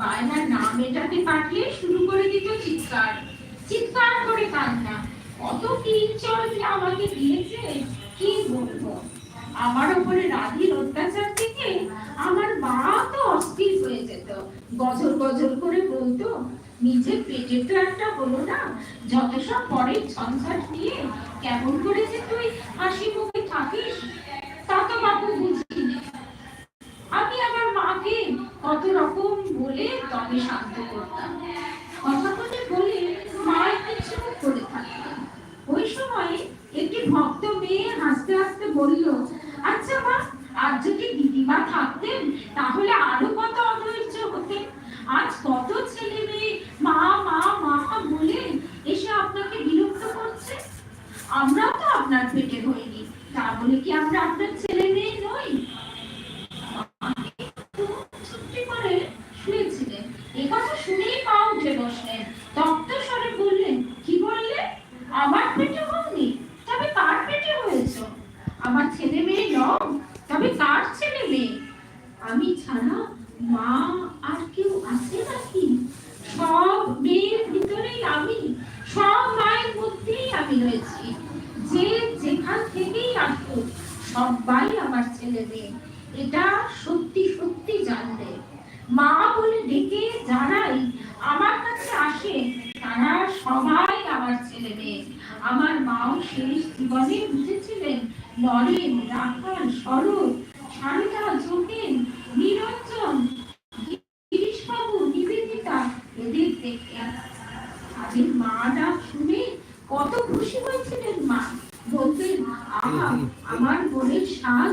বায়নার নাম মেটাতে পাঠিয়ে শুরু করে দিত চিৎকার। চিৎকার করে কান্না। কত কিঞ্চল যে আমাকে দিয়েছে? কি বলব? আমার উপরে রাধির অত্যাচার থেকে আমার মা তো অস্থির হয়ে যেত। গজর গজর করে বলতো নিজের পেটের তো একটা হলো না। যত সব পরের ঝঞ্ঝাট নিয়ে কেমন করে যে তুই হাসি মুখে থাকিস, তা তো বাবু বুঝি আমি আমার মাকে কত রকম বলে তবে শান্ত করতাম। কথা বলে বলে পিছনে করে থাকতাম। ওই সময় একটি ভক্ত মেয়ে হাসতে হাসতে বলল আচ্ছা মা আর যদি দিদিমা থাকতেন, তাহলে আরও কত অধৈর্য হতেন আজ কত ছেলে মেয়ে মা মা মা বলে এসে আপনাকে বিরক্ত করছে আমরাও তো আপনার পেটে হইনি তা বলে কি আমরা আপনার ছেলে মেয়ে নই চুপটি করে শুয়েছিলেন এ কথা শুনেই পা উঠে বসলেন তপ্ত স্বরে বললেন কি বললে আমার পেটে হওনি তবে কার পেটে হয়েছ আমার ছেলে মেয়ে নও তবে কার ছেলে মেয়ে আমি ছাড়া মা আর কেউ আছে নাকি সব মেয়ের ভিতরেই আমি সব মায়ের মধ্যেই আমি রয়েছি যে যেখান থেকেই আসুক সবাই আমার ছেলে মেয়ে। এটা সত্যি সত্যি জানলে। মা বলে ডেকে যারাই আমার কাছে আসে, তারা সবাই আমার ছেলে মেয়ে। আমার মাও শেষ জীবনে বুঝেছিলেন, নরেন, রাখাল, শরৎ শারদা যোগেন নিরঞ্জন গিরিশবাবু নিবেদিতা এদের দেখে তাদের মা ডাক শুনে কত খুশি হয়েছিলেন মা বলতেন আহা আমার বোনের স্বাদ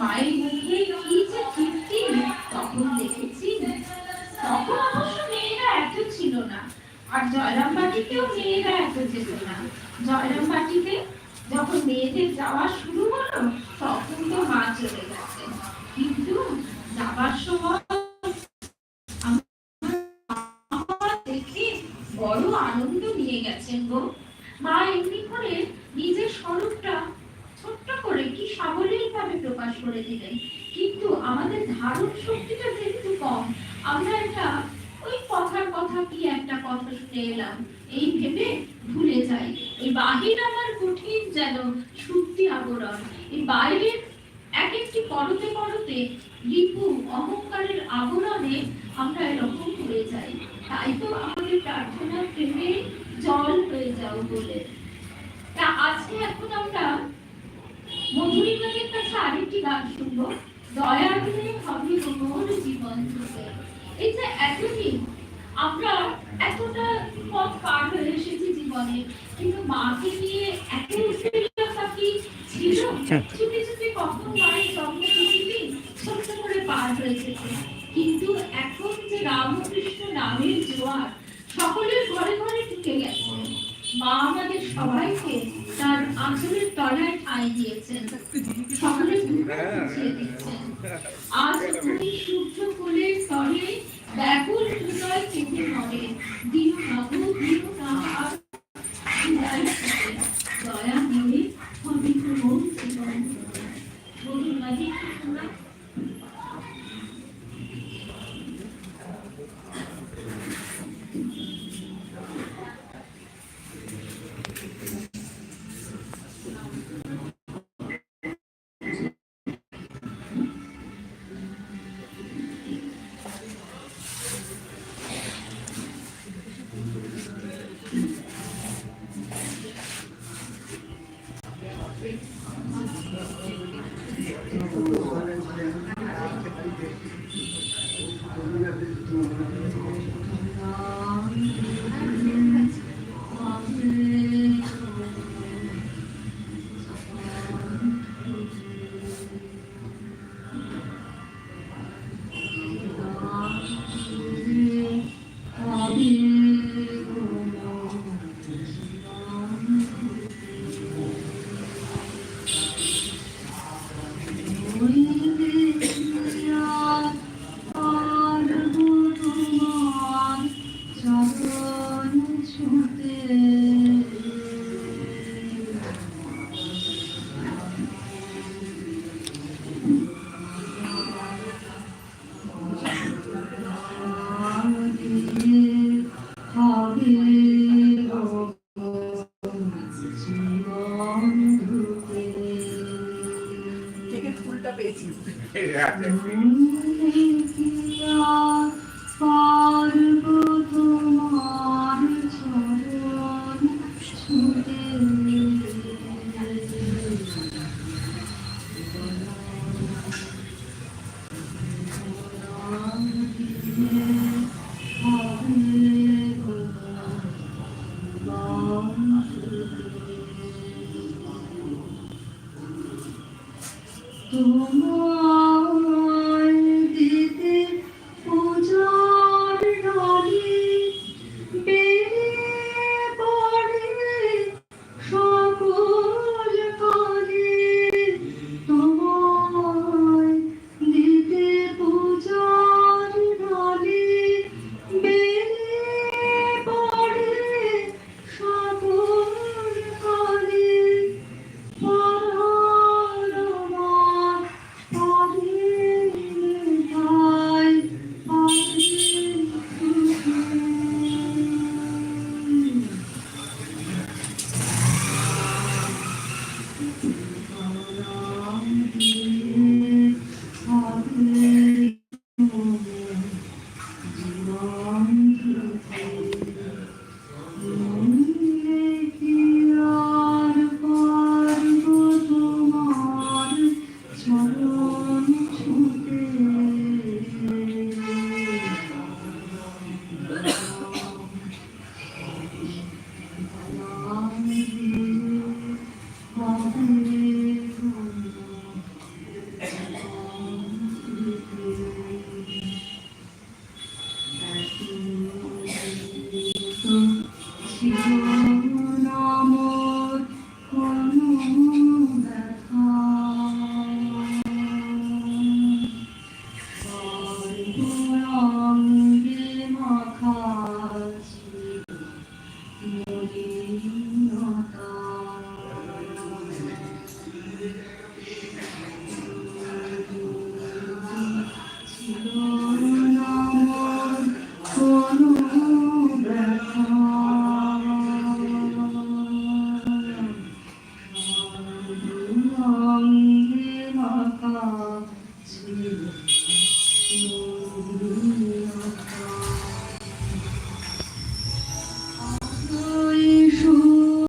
মায়ের মুখে কি যে তৃপ্তি তখন দেখেছি তখন অবশ্য মেয়েরা এত ছিল না। আর জয়রামবাটিতেও মেয়েরা এত যেত না। জয়রামবাটিতে যখন মেয়েদের যাওয়া শুরু হলো, তখন তো মা চলে গেছে। কিন্তু যাবার সময় করে দিলেন। কিন্তু আমাদের ধারণ শক্তিটা যেহেতু কম, আমরা এটা ওই কথার কথা কি একটা কথা শুনে এলাম। এই ভেবে ভুলে যাই। এই বাহির আমার কঠিন যেন শুদ্ধি আবরণ। এই বাইরের এক একটি পরতে পরতে রিপু অহংকারের আবরণে আমরা এরকম হয়ে যাই। তাই তো আমাদের প্রার্থনা প্রেমে জল হয়ে যাও বলে। তা আজকে এখন আমরা আরেকটি গান শুনব। দয়া হবে মোর জীবন থেকে এই যে এতদিন আমরা এতটা পথ পার হয়ে এসেছি জীবনে কিন্তু মাকে নিয়ে এত উৎপীড়নতা কি ছিল? চুপি চুপি কখন মায়ের জন্ম পৃথিবী ছোট্ট করে পার হয়ে এসেছে কিন্তু এখন যে রামকৃষ্ণ নামের জোয়ার সকলের ঘরে ঘরে ঢুকে গেছে। মা আমাদের সবাইকে তার আঁচলের তলায় ঠাঁই দিয়েছেন। সকলের দুঃখ আজ তুমি সূর্য কোলের তরে ব্যাকুল হৃদয় কেঁদে মরে দিন নব দিন না। দয়া হবে তোমার জীবন বলুন মাঝে কি শোনাও। geldi. Thank you. you.